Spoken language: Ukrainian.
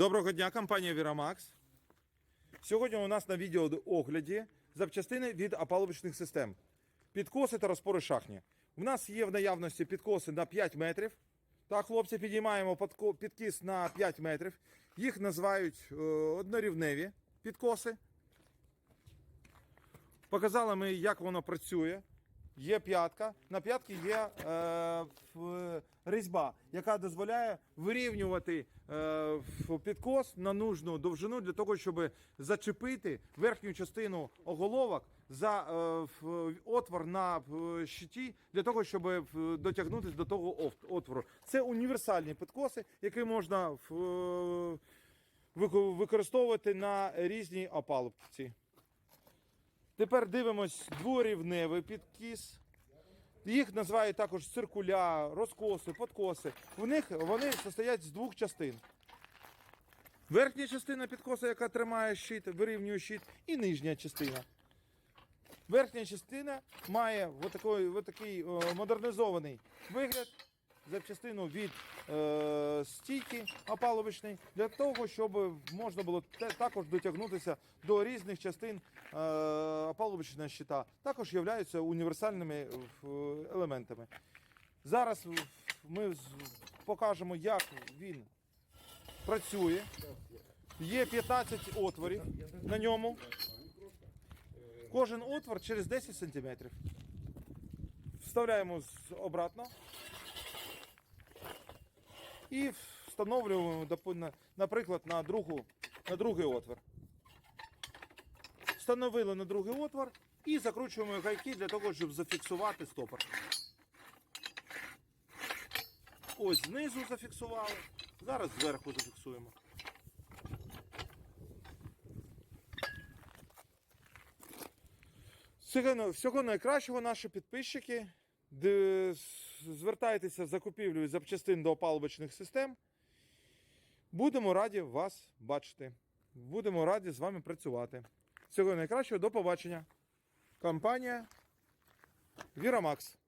Доброго дня, компанія Вірамакс. Сьогодні у нас на відеоогляді запчастини від опалубочних систем. Підкоси та розпори шахні. У нас є в наявності підкоси на 5 метрів. Так, хлопці, підіймаємо підкіс на 5 метрів. Їх називають е, однорівневі підкоси. Показали ми, як воно працює. Є п'ятка. На п'ятці є е, різьба, яка дозволяє вирівнювати е, підкос на нужну довжину для того, щоб зачепити верхню частину оголовок за е, отвор на е, щиті, для того, щоб е, дотягнутися до того отвору. Це універсальні підкоси, які можна в- е, використовувати на різні опалубці. Тепер дивимось дворівневий підкіс. Їх називають також циркуля, розкоси, подкоси. В них вони состоять з двох частин. Верхня частина підкоса, яка тримає щит, вирівнює щит, і нижня частина. Верхня частина має отакий, отакий модернізований вигляд, запчастину від е, стійки опалубочної, для того, щоб можна було також дотягнутися до різних частин е, опалубочного щита. Також являються універсальними е, елементами. Зараз ми покажемо, як він працює. Є 15 отворів на ньому. Кожен отвор через 10 см. Вставляємо обратно. І встановлюємо, наприклад, на, другу, на другий отвор. Встановили на другий отвор і закручуємо гайки для того, щоб зафіксувати стопор. Ось знизу зафіксували. Зараз зверху зафіксуємо. Всього найкращого наші підписчики. Звертайтеся з закупівлею запчастин до опалубочних систем. Будемо раді вас бачити. Будемо раді з вами працювати. Всього найкращого, до побачення. Компанія Вірамакс.